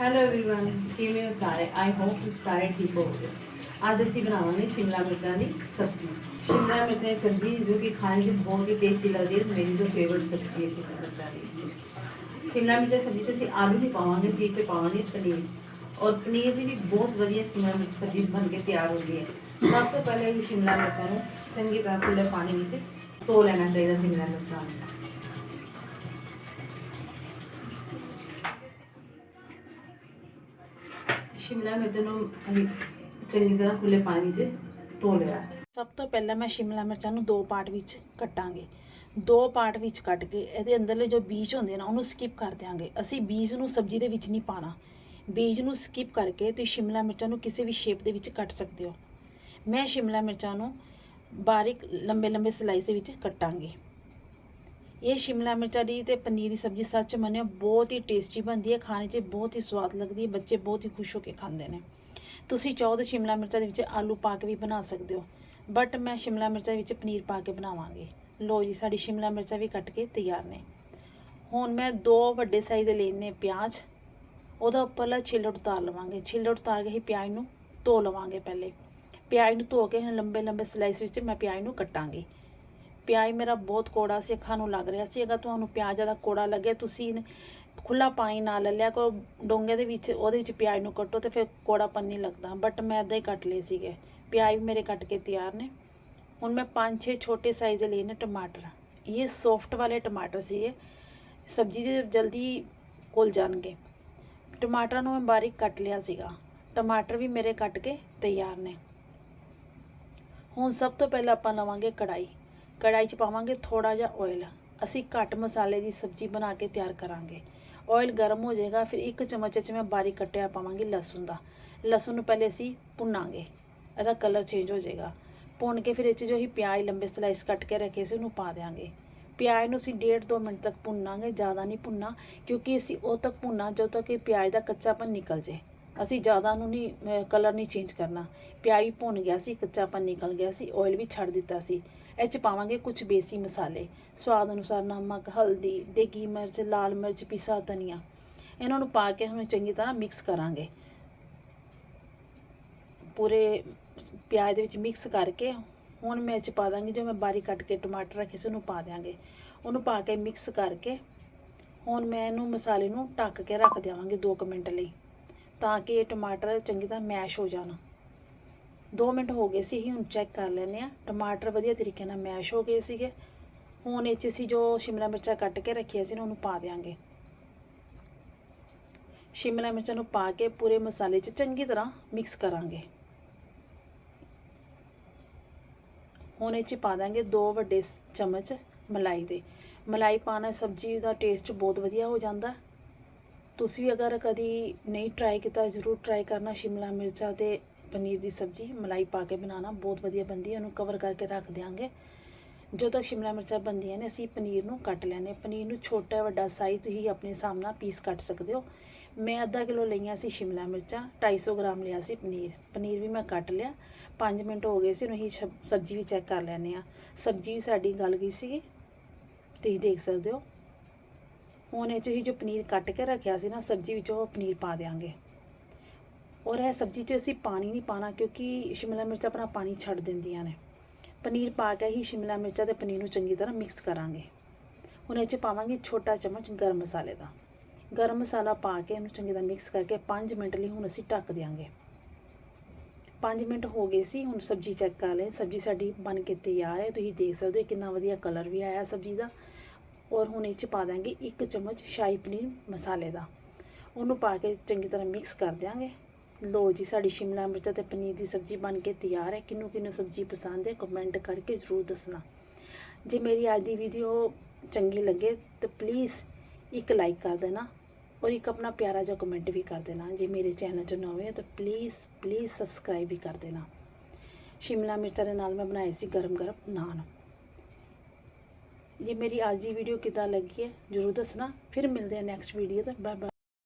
Hello everyone ਕਿਵੇਂ ਹੋ ਸਾਰੇ ਆਈ ਹੋਪ ਤੁਸੀਂ ਸਾਰੇ ਠੀਕ ਹੋਵੋਗੇ ਅੱਜ ਅਸੀਂ ਬਣਾਵਾਂਗੇ ਸ਼ਿਮਲਾ ਮਿਰਚਾਂ ਦੀ ਸਬਜ਼ੀ ਸ਼ਿਮਲਾ ਮਿਰਚਾਂ ਦੀ ਸਬਜ਼ੀ ਜੋ ਕਿ ਖਾਣੇ 'ਚ ਬਹੁਤ ਹੀ ਟੇਸਟੀ ਲੱਗਦੀ ਹੈ ਮੇਰੀ ਜੋ ਫੇਵਰਟ ਸਬਜ਼ੀ ਹੈ ਸ਼ਿਮਲਾ ਮਿਰਚਾਂ ਦੀ ਸ਼ਿਮਲਾ ਮਿਰਚ ਸਬਜ਼ੀ 'ਚ ਅਸੀਂ ਆਲੂ ਨਹੀਂ ਪਾਵਾਂਗੇ ਸੀ 'ਚ ਪਾਵਾਂਗੇ ਪਨੀਰ ਔਰ ਪਨੀਰ ਦੀ ਵੀ ਬਹੁਤ ਵਧੀਆ ਸ਼ਿਮਲਾ ਮਿਰਚ ਸਬਜ਼ੀ ਬਣ ਕੇ ਤਿਆਰ ਹੁੰਦੀ ਹੈ ਸਭ ਤੋਂ ਪਹਿਲੇ ਇਹ ਸ਼ਿਮਲਾ ਮਿਰਚਾਂ ਨੂੰ ਚੰਗੀ ਤਰ੍ਹਾਂ ਖੁੱਲੇ ਪਾਣੀ ਵਿੱਚ ਧੋ ਲੈਣਾ ਚਾਹੀਦਾ ਸ਼ਿਮਲਾ ਮਿਰਚਾਂ ਨੂੰ ਸ਼ਿਮਲਾ ਮਿਰਚ ਨੂੰ ਚੰਗੀ ਤਰ੍ਹਾਂ ਖੁੱਲੇ ਪਾਣੀ 'ਚ ਧੋ ਲਿਆ ਸਭ ਤੋਂ ਪਹਿਲਾਂ ਮੈਂ ਸ਼ਿਮਲਾ ਮਿਰਚਾਂ ਨੂੰ ਦੋ ਪਾਰਟ ਵਿੱਚ ਕੱਟਾਂਗੇ। ਦੋ ਪਾਰਟ ਵਿੱਚ ਕੱਟ ਕੇ ਇਹਦੇ ਅੰਦਰਲੇ ਜੋ ਬੀਜ ਹੁੰਦੇ ਨੇ ਉਹਨੂੰ ਸਕਿਪ ਕਰ ਦਿਆਂਗੇ। ਅਸੀਂ ਬੀਜ ਨੂੰ ਸਬਜ਼ੀ ਦੇ ਵਿੱਚ ਨਹੀਂ ਪਾਣਾ। ਬੀਜ ਨੂੰ ਸਕਿਪ ਕਰਕੇ ਤੁਸੀਂ ਸ਼ਿਮਲਾ ਮਿਰਚਾਂ ਨੂੰ ਕਿਸੇ ਵੀ ਸ਼ੇਪ ਦੇ ਵਿੱਚ ਕੱਟ ਸਕਦੇ ਹੋ। ਮੈਂ ਸ਼ਿਮਲਾ ਮਿਰਚਾਂ ਨੂੰ ਬਾਰੀਕ ਲੰਬੇ ਲੰਬੇ ਸਲਾਈਸ ਵਿੱਚ ਕੱਟਾਂਗੀ। ਇਹ ਸ਼ਿਮਲਾ ਮਿਰਚਾਂ ਦੀ ਤੇ ਪਨੀਰ ਦੀ ਸਬਜ਼ੀ ਸੱਚ ਮੰਨਿਓ, ਬਹੁਤ ਹੀ ਟੇਸਟੀ ਬਣਦੀ ਹੈ, ਖਾਣੇ 'ਚ ਬਹੁਤ ਹੀ ਸਵਾਦ ਲੱਗਦੀ ਹੈ, ਬੱਚੇ ਬਹੁਤ ਹੀ ਖੁਸ਼ ਹੋ ਕੇ ਖਾਂਦੇ ਨੇ। ਤੁਸੀਂ ਚਾਹੋ ਤਾਂ ਸ਼ਿਮਲਾ ਮਿਰਚਾਂ ਦੇ ਵਿੱਚ ਆਲੂ ਪਾ ਕੇ ਵੀ ਬਣਾ ਸਕਦੇ ਹੋ ਬਟ ਮੈਂ ਸ਼ਿਮਲਾ ਮਿਰਚਾਂ ਵਿੱਚ ਪਨੀਰ ਪਾ ਕੇ ਬਣਾਵਾਂਗੀ। ਲੋ ਜੀ, ਸਾਡੀ ਸ਼ਿਮਲਾ ਮਿਰਚਾਂ ਵੀ ਕੱਟ ਕੇ ਤਿਆਰ ਨੇ। ਹੁਣ ਮੈਂ ਦੋ ਵੱਡੇ ਸਾਈਜ਼ ਦੇ ਲੈਣੇ ਪਿਆਜ਼, ਉਹਦਾ ਉੱਪਰਲਾ ਛਿੱਲੜ ਉਤਾਰ ਲਵਾਂਗੇ। ਛਿੱਲੜ ਉਤਾਰ ਕੇ ਹੀ ਪਿਆਜ਼ ਨੂੰ ਧੋ ਲਵਾਂਗੇ ਪਹਿਲੇ। ਪਿਆਜ਼ ਨੂੰ ਧੋ ਕੇ ਹੁਣ ਲੰਬੇ ਲੰਬੇ ਸਲਾਈਸ ਵਿੱਚ ਮੈਂ ਪਿਆਜ਼ ਨੂੰ ਕੱਟਾਂਗੀ। ਪਿਆਜ਼ ਮੇਰਾ ਬਹੁਤ ਕੋੜਾ ਸੀ, ਅੱਖਾਂ ਨੂੰ ਲੱਗ ਰਿਹਾ ਸੀ। ਅਗਰ ਤੁਹਾਨੂੰ ਪਿਆਜ਼ ਜ਼ਿਆਦਾ ਕੋੜਾ ਲੱਗੇ, ਤੁਸੀਂ ਖੁੱਲਾ ਪਾਣੀ ਨਾਲ ਲੈ ਲਿਆ ਕਰੋ, ਡੋਂਗੇ ਦੇ ਵਿੱਚ, ਉਹਦੇ ਵਿੱਚ ਪਿਆਜ਼ ਨੂੰ ਕੱਟੋ ਤੇ ਫਿਰ ਕੋੜਾਪਨ ਨਹੀਂ ਲੱਗਦਾ। ਬਟ ਮੈਂ ਇਦਾਂ ਹੀ ਕੱਟ ਲਏ ਸੀਗੇ। ਪਿਆਜ਼ ਵੀ ਮੇਰੇ ਕੱਟ ਕੇ ਤਿਆਰ ਨੇ। ਹੁਣ ਮੈਂ ਪੰਜ, ਛੇ ਛੋਟੇ ਸਾਈਜ਼ ਦੇ ਲਏ ਨੇ ਟਮਾਟਰ। ਇਹ ਸੌਫਟ ਵਾਲੇ ਟਮਾਟਰ ਸੀਗੇ ਸਬਜ਼ੀ 'ਚ ਜਲਦੀ ਘੁਲ ਜਾਣਗੇ। ਟਮਾਟਰਾਂ ਨੂੰ ਮੈਂ ਬਾਰੀਕ ਕੱਟ ਲਿਆ ਸੀਗਾ। ਟਮਾਟਰ ਵੀ ਮੇਰੇ ਕੱਟ ਕੇ ਤਿਆਰ ਨੇ। ਹੁਣ ਸਭ ਤੋਂ ਪਹਿਲਾਂ ਆਪਾਂ ਲਵਾਂਗੇ ਕੜਾਈ ਕੜਾਈ 'ਚ ਪਾਵਾਂਗੇ ਥੋੜਾ ਜਿਹਾ ਆਇਲ ਅਸੀਂ ਘੱਟ ਮਸਾਲੇ ਦੀ ਸਬਜ਼ੀ ਬਣਾ ਕੇ ਤਿਆਰ ਕਰਾਂਗੇ। ਆਇਲ ਗਰਮ ਹੋ ਜਾਏਗਾ, ਫਿਰ ਇੱਕ ਚਮਚ 'ਚ ਮੈਂ ਬਾਰੀਕ ਕੱਟਿਆ ਪਾਵਾਂਗੀ ਲਸਣ ਦਾ। ਲਸਣ ਨੂੰ ਪਹਿਲੇ ਅਸੀਂ ਭੁੰਨਾਂਗੇ। ਇਹਦਾ ਕਲਰ ਚੇਂਜ ਹੋ ਜਾਏਗਾ। ਭੁੰਨ ਕੇ ਫਿਰ ਇਹ 'ਚ ਜੋ ਹੀ ਪਿਆਜ਼ ਲੰਬੇ ਸਲਾਈਸ ਕੱਟ ਕੇ ਰੱਖੇ ਸੀ, ਉਹਨੂੰ ਪਾ ਦਿਆਂਗੇ। ਪਿਆਜ਼ ਨੂੰ ਅਸੀਂ 1.5 ਮਿੰਟ ਤੱਕ ਭੁੰਨਾਂਗੇ, ਜ਼ਿਆਦਾ ਨਹੀਂ ਭੁੰਨਾ ਕਿਉਂਕਿ ਅਸੀਂ ਉਹ ਤੱਕ ਭੁੰਨਾ ਜਦੋਂ ਤੱਕ ਇਹ ਪਿਆਜ਼ ਦਾ ਕੱਚਾਪਨ ਨਿਕਲ ਜੇ ਅਸੀਂ ਜ਼ਿਆਦਾ ਨੂੰ ਨਹੀਂ ਕਲਰ ਨਹੀਂ ਚੇਂਜ ਕਰਨਾ। ਪਿਆਜ਼ ਵੀ ਭੁੰਨ ਗਿਆ ਸੀ ਕੱਚਾਪਨ ਨਿਕਲ ਗਿਆ ਸੀ ਆਇਲ ਵੀ ਛੱਡ ਦਿੱਤਾ ਸੀ। ਇਹ 'ਚ ਪਾਵਾਂਗੇ ਕੁਝ ਬੇਸੀ ਮਸਾਲੇ। ਸਵਾਦ ਅਨੁਸਾਰ ਨਮਕ, ਹਲਦੀ, ਦੇਗੀ ਮਿਰਚ, ਲਾਲ ਮਿਰਚ ਪਿਸਾ ਧਨੀਆ। ਇਹਨਾਂ ਨੂੰ ਪਾ ਕੇ ਹੁਣ ਚੰਗੀ ਤਰ੍ਹਾਂ ਮਿਕਸ ਕਰਾਂਗੇ। ਪੂਰੇ ਪਿਆਜ਼ ਦੇ ਵਿੱਚ ਮਿਕਸ ਕਰਕੇ ਹੁਣ ਮੈਂ ਇਹ 'ਚ ਪਾ ਦਾਂਗੀ, ਜੋ ਮੈਂ ਬਾਰੀਕ ਕੱਟ ਕੇ ਟਮਾਟਰ ਰੱਖੇ ਸੀ, ਉਹਨੂੰ ਪਾ ਦਿਆਂਗੇ। ਉਹਨੂੰ ਪਾ ਕੇ ਮਿਕਸ ਕਰਕੇ ਹੁਣ ਮੈਂ ਇਹਨੂੰ ਮਸਾਲੇ ਨੂੰ ਢੱਕ ਕੇ ਰੱਖ ਦੇਵਾਂਗੇ 2 ਮਿੰਟ ਲਈ। ਤਾਂ ਕਿ ਇਹ ਟਮਾਟਰ ਚੰਗੀ ਤਰ੍ਹਾਂ ਮੈਸ਼ ਹੋ ਜਾਣ। 2 ਮਿੰਟ ਹੋ ਗਏ ਸੀ ਹੁਣ ਚੈੱਕ ਕਰ ਲੈਂਦੇ ਆ ਟਮਾਟਰ ਵਧੀਆ ਤਰੀਕੇ ਨਾਲ ਮੈਸ਼ ਹੋ ਗਏ ਸੀਗੇ। ਹੁਣ ਇਹ 'ਚ ਅਸੀਂ ਜੋ ਸ਼ਿਮਲਾ ਮਿਰਚਾਂ ਕੱਟ ਕੇ ਰੱਖੀਆਂ ਸੀ ਨਾ, ਉਹਨੂੰ ਪਾ ਦਿਆਂਗੇ। ਸ਼ਿਮਲਾ ਮਿਰਚਾਂ ਨੂੰ ਪਾ ਕੇ ਪੂਰੇ ਮਸਾਲੇ 'ਚ ਚੰਗੀ ਤਰ੍ਹਾਂ ਮਿਕਸ ਕਰਾਂਗੇ। ਹੁਣ ਇਹ 'ਚ ਪਾ ਦਾਂਗੇ 2 ਵੱਡੇ ਚਮਚ ਮਲਾਈ ਦੇ। ਮਲਾਈ ਪਾਣਾ ਸਬਜ਼ੀ ਦਾ ਟੇਸਟ ਬਹੁਤ ਵਧੀਆ ਹੋ ਜਾਂਦਾ। ਤੁਸੀਂ ਵੀ ਅਗਰ ਕਦੀ ਨਹੀਂ ਟਰਾਈ ਕੀਤਾ, ਜ਼ਰੂਰ ਟਰਾਈ ਕਰਨਾ ਸ਼ਿਮਲਾ ਮਿਰਚਾਂ ਤੇ ਪਨੀਰ ਦੀ ਸਬਜ਼ੀ, ਮਲਾਈ ਪਾ ਕੇ ਬਣਾਉਣਾ, ਬਹੁਤ ਵਧੀਆ ਬਣਦੀ ਹੈ, ਉਹਨੂੰ ਕਵਰ ਕਰਕੇ ਰੱਖ ਦਿਆਂਗੇ। ਜਦੋਂ ਤੱਕ ਸ਼ਿਮਲਾ ਮਿਰਚਾਂ ਬਣਦੀਆਂ ਨੇ, ਅਸੀਂ ਪਨੀਰ ਨੂੰ ਕੱਟ ਲੈਣੇ ਪਨੀਰ ਨੂੰ ਛੋਟਾ ਵੱਡਾ ਸਾਈਜ਼ ਤੁਸੀਂ ਆਪਣੇ ਹਿਸਾਬ ਨਾਲ ਪੀਸ ਕੱਟ ਸਕਦੇ ਹੋ। ਮੈਂ ਅੱਧਾ ਕਿਲੋ ਲਈਆਂ ਸੀ ਸ਼ਿਮਲਾ ਮਿਰਚਾਂ 250 ਗ੍ਰਾਮ ਲਿਆ ਸੀ ਪਨੀਰ। ਪਨੀਰ ਵੀ ਮੈਂ ਕੱਟ ਲਿਆ। 5 ਮਿੰਟ ਹੋ ਗਏ ਸੀ, ਉਹਨੂੰ ਹੀ ਸਬਜ਼ੀ ਵੀ ਚੈੱਕ ਕਰ ਲੈਣੇ ਆ ਸਬਜ਼ੀ ਵੀ ਸਾਡੀ ਗਲ ਗਈ ਸੀ। ਤੁਸੀਂ ਦੇਖ ਸਕਦੇ ਹੋ। ਹੁਣ ਇਹ 'ਚ ਹੀ ਜੋ ਪਨੀਰ ਕੱਟ ਕੇ ਰੱਖਿਆ ਸੀ ਨਾ, ਸਬਜ਼ੀ ਵਿੱਚ ਉਹ ਪਨੀਰ ਪਾ ਦਿਆਂਗੇ। ਔਰ ਇਹ ਸਬਜ਼ੀ 'ਚ ਅਸੀਂ ਪਾਣੀ ਨਹੀਂ ਪਾਣਾ ਕਿਉਂਕਿ ਸ਼ਿਮਲਾ ਮਿਰਚ ਆਪਣਾ ਪਾਣੀ ਛੱਡ ਦਿੰਦੀਆਂ ਨੇ। ਪਨੀਰ ਪਾ ਕੇ ਹੀ ਸ਼ਿਮਲਾ ਮਿਰਚਾਂ ਤੇ ਪਨੀਰ ਨੂੰ ਚੰਗੀ ਤਰ੍ਹਾਂ ਮਿਕਸ ਕਰਾਂਗੇ। ਹੁਣ ਇਹ 'ਚ ਪਾਵਾਂਗੇ ਛੋਟਾ ਚਮਚ ਗਰਮ ਮਸਾਲੇ ਦਾ। ਗਰਮ ਮਸਾਲਾ ਪਾ ਕੇ ਇਹਨੂੰ ਚੰਗੀ ਤਰ੍ਹਾਂ ਮਿਕਸ ਕਰਕੇ 5 ਮਿੰਟ ਲਈ ਹੁਣ ਅਸੀਂ ਢੱਕ ਦਿਆਂਗੇ। 5 ਮਿੰਟ ਹੋ ਗਏ ਸੀ, ਹੁਣ ਸਬਜ਼ੀ ਚੈੱਕ ਕਰ ਲੈ ਸਬਜ਼ੀ ਸਾਡੀ ਬਣ ਕੇ ਤਿਆਰ ਹੈ। ਤੁਸੀਂ ਦੇਖ ਸਕਦੇ ਹੋ ਕਿੰਨਾ ਵਧੀਆ ਕਲਰ ਵੀ ਆਇਆ ਸਬਜ਼ੀ ਦਾ। ਔਰ ਹੁਣ ਇਹ 'ਚ ਪਾ ਦਾਂਗੇ ਇੱਕ ਚਮਚ ਸ਼ਾਹੀ ਪਨੀਰ ਮਸਾਲੇ ਦਾ। ਉਹਨੂੰ ਪਾ ਕੇ ਚੰਗੀ ਤਰ੍ਹਾਂ ਮਿਕਸ ਕਰ ਦਿਆਂਗੇ। ਲੋ ਜੀ, ਸਾਡੀ ਸ਼ਿਮਲਾ ਮਿਰਚ ਤੇ ਪਨੀਰ ਦੀ ਸਬਜ਼ੀ ਬਣ ਕੇ ਤਿਆਰ ਹੈ। ਕਿਹਨੂੰ ਕਿਹਨੂੰ ਸਬਜ਼ੀ ਪਸੰਦ ਹੈ ਕਮੈਂਟ ਕਰਕੇ ਜ਼ਰੂਰ ਦੱਸਣਾ। ਜੇ ਮੇਰੀ ਅੱਜ ਦੀ ਵੀਡੀਓ ਚੰਗੀ ਲੱਗੇ ਤਾਂ ਪਲੀਜ਼ ਇੱਕ ਲਾਈਕ ਕਰ ਦੇਣਾ ਔਰ ਇੱਕ ਆਪਣਾ ਪਿਆਰਾ ਜਿਹਾ ਕਮੈਂਟ ਵੀ ਕਰ ਦੇਣਾ। ਜੇ ਮੇਰੇ ਚੈਨਲ 'ਚ ਨਵੇਂ ਹੋ ਤਾਂ ਪਲੀਜ਼ ਪਲੀਜ਼ ਸਬਸਕ੍ਰਾਈਬ ਵੀ ਕਰ ਦੇਣਾ। ਸ਼ਿਮਲਾ ਮਿਰਚਾਂ ਦੇ ਨਾਲ ਮੈਂ ਬਣਾਏ ਸੀ ਗਰਮ ਗਰਮ ਨਾਨ। ਇਹ ਮੇਰੀ ਅੱਜ ਦੀ ਵੀਡੀਓ ਕਿੱਦਾਂ ਲੱਗੀ ਹੈ, ਜ਼ਰੂਰ ਦੱਸਣਾ। ਫਿਰ ਮਿਲਦੇ ਆ ਨੈਕਸਟ ਵੀਡੀਓ ਤੇ। Bye bye